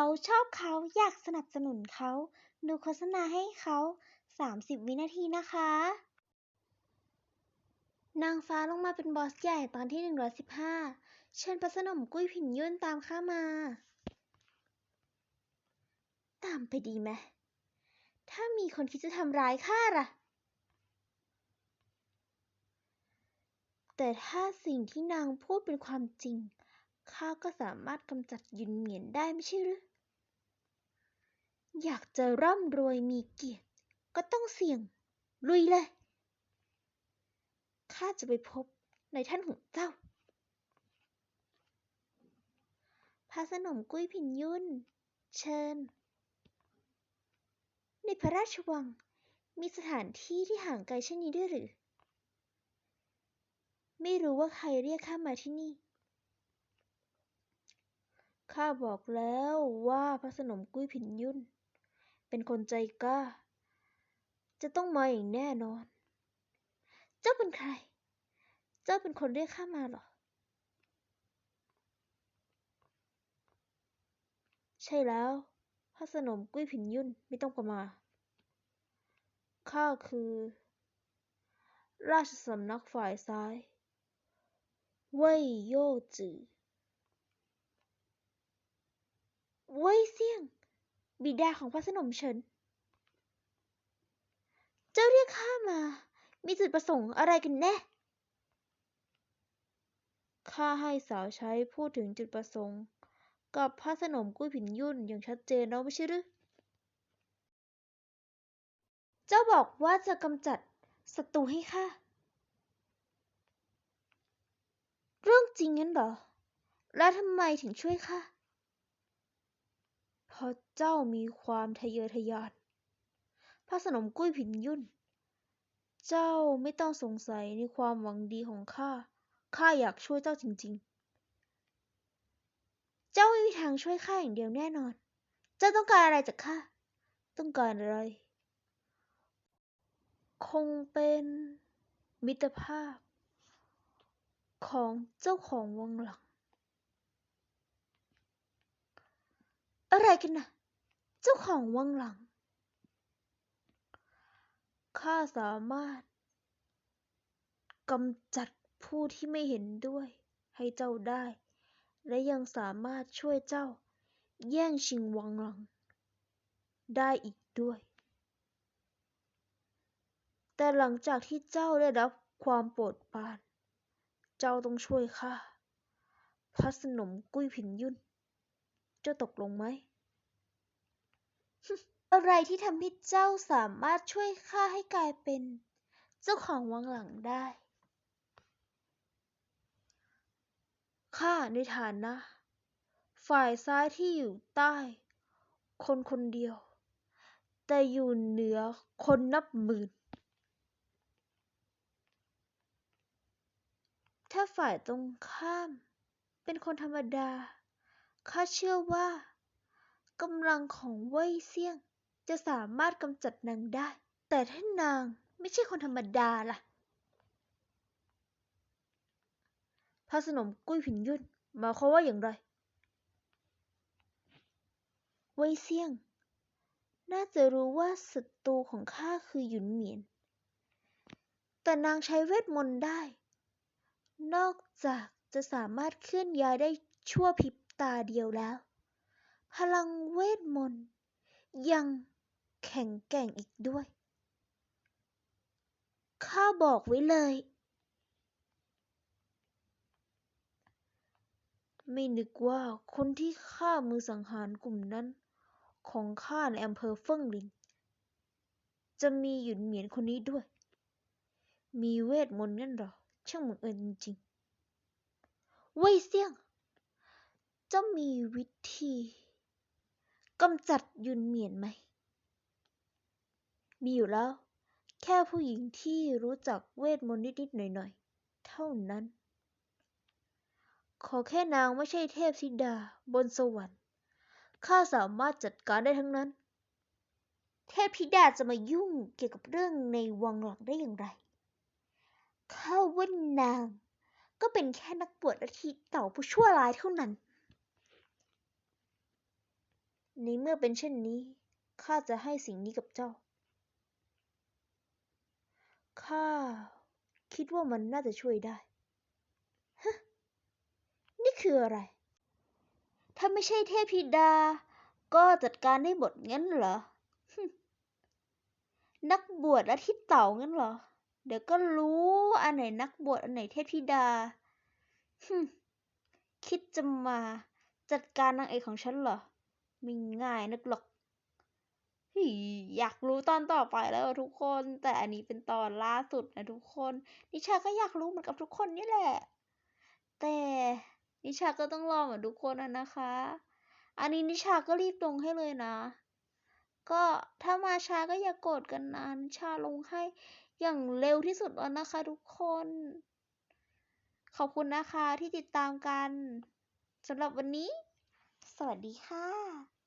เขาชอบเขาอยากสนับสนุนเขา ดูโฆษณาให้เขา 30 วินาทีนะคะ นางฟ้าลงมาเป็นบอสใหญ่ตอนที่ 115 เชิญพระสนมกุ้ยผินยุ่นตามข้ามา ตามไปดีไหม ถ้ามีคนคิดจะทำร้ายข้าล่ะ แต่ถ้าสิ่งที่นางพูดเป็นความจริงข้าก็สามารถกำจัดยุนเหมียนได้ไม่ใช่หรือ อยากจะร่ำรวยมีเกียรติ ก็ต้องเสี่ยง ลุยเลย ข้าจะไปพบในท่านของเจ้า พระสนมกุ้ยผินยุ่น เชิญ ในพระราชวังมีสถานที่ที่ห่างไกลเช่นนี้ด้วยหรือ ไม่รู้ว่าใครเรียกข้ามาที่นี่ ข้าบอกแล้วว่าพระสนมกุ้ยผินยุ่น เป็นคนใจกล้า จะต้องมาอย่างแน่นอน เจ้าเป็นใคร เจ้าเป็นคนเรียกข้ามาหรอ ใช่แล้วพระสนมกุ้ยผินยุ่นไม่ต้องประมาข้าคือ ราชสำนักฝ่ายซ้ายเว่ยโย่จือเว่ยเซี่ยง บิดาของพระสนมเฉิน เจ้าเรียกข้ามา มีจุดประสงค์อะไรกันแน่ ข้าให้สาวใช้พูดถึงจุดประสงค์ กับพระสนมกุ้ยผินยุ่นอย่างชัดเจนแล้วไม่ใช่หรือ เจ้าบอกว่าจะกำจัดศัตรูให้ข้า เรื่องจริงงั้นเหรอ แล้วทำไมถึงช่วยข้า ราะเจ้ามีความทะเยอทะยาน พระสนมกุ้ยผินยุ่น เจ้าไม่ต้องสงสัยในความหวังดีของข้า ข้าอยากช่วยเจ้าจริง ๆ เจ้าไม่มีทางช่วยข้าอย่างเดียวแน่นอน เจ้าต้องการอะไรจากข้า ต้องการอะไร คงเป็นมิตรภาพ ของเจ้าของวังหลัง อะไรกันนะเจ้าของวังหลัง ข้าสามารถกำจัดผู้ที่ไม่เห็นด้วย ให้เจ้าได้ และยังสามารถช่วยเจ้า แย่งชิงวังหลัง ได้อีกด้วย แต่หลังจากที่เจ้าได้รับความโปรดปราน เจ้าต้องช่วยข้าพระสนมกุ้ยผินยุ่น จ้าตกลงไหม อะไรที่ทำให้เจ้าสามารถช่วยข้าให้กลายเป็น เจ้าของวังหลังได้ ข้าในฐานะ ฝ่ายซ้ายที่อยู่ใต้ คนคนเดียว แต่อยู่เหนือคนนับหมื่น ถ้าฝ่ายตรงข้ามเป็นคนธรรมดา ข้าเชื่อว่ากำลังของเว่ยเซี่ยง จะสามารถกำจัดนางได้ แต่ถ้านางไม่ใช่คนธรรมดาล่ะ พระสนมกุ้ยผินยุ่นหมายความว่าอย่างไร เว่ยเซี่ยง น่าจะรู้ว่าศัตรูของข้าคือหยุนเหมียน แต่นางใช้เวทมนต์ได้ นอกจากจะสามารถเคลื่อนย้ายได้ชั่วพริบ ตาเดียวแล้ว พลังเวทมนต์ยังแข็งแกร่งอีกด้วย ข้าบอกไว้เลย ไม่นึกว่าคนที่ฆ่ามือสังหารกลุ่มนั้น ของข้าในอำเภอเฟิ่งหลิน จะมีหยุนเหมียนคนนี้ด้วย มีเวทมนต์นั่นหรอ ช่างบังเอิญจริงๆเว่ยเซี่ยง จ้ามีวิธีกำจัดยุนเหมียนไหม มีอยู่แล้ว แค่ผู้หญิงที่รู้จักเวทมนต์นิด ๆ หน่อย ๆ เท่านั้น ขอแค่นางไม่ใช่เทพธิดาบนสวรรค์ข้าสามารถจัดการได้ทั้งนั้น เทพธิดาจะมายุ่งเกี่ยวกับเรื่องในวังหลังได้อย่างไรข้าว่านางก็เป็นแค่นักบวชลัทธิเต่าผู้ชั่วร้ายเท่านั้น ในเมื่อเป็นเช่นนี้ ข้าจะให้สิ่งนี้กับเจ้า ข้าคิดว่ามันน่าจะช่วยได้ ฮะ นี่คืออะไร ถ้าไม่ใช่เทพธิดา ก็จัดการได้หมดงั้นเหรอ นักบวชและทิศเต่างั้นเหรอ เดี๋ยวก็รู้อันไหนนักบวชอันไหนเทพธิดา คิดจะมาจัดการนางเอกของฉันเหรอ ไม่ง่ายนักหรอกฮีอยากรู้ตอนต่อไปแล้วทุกคน แต่อันนี้เป็นตอนล่าสุดนะทุกคน นิชาก็อยากรู้เหมือนกับทุกคนนี่แหละ แต่นิชาก็ต้องรอเหมือนทุกคนนะคะ อันนี้นิชาก็รีบลงให้เลยนะ ก็ถ้ามาช้าก็อย่ากโกรธกันนะนิชาลงให้อย่างเร็วที่สุดแล้วนะคะ ทุกคน ขอบคุณนะคะที่ติดตามกันสำหรับวันนี้ สวัสดีค่ะ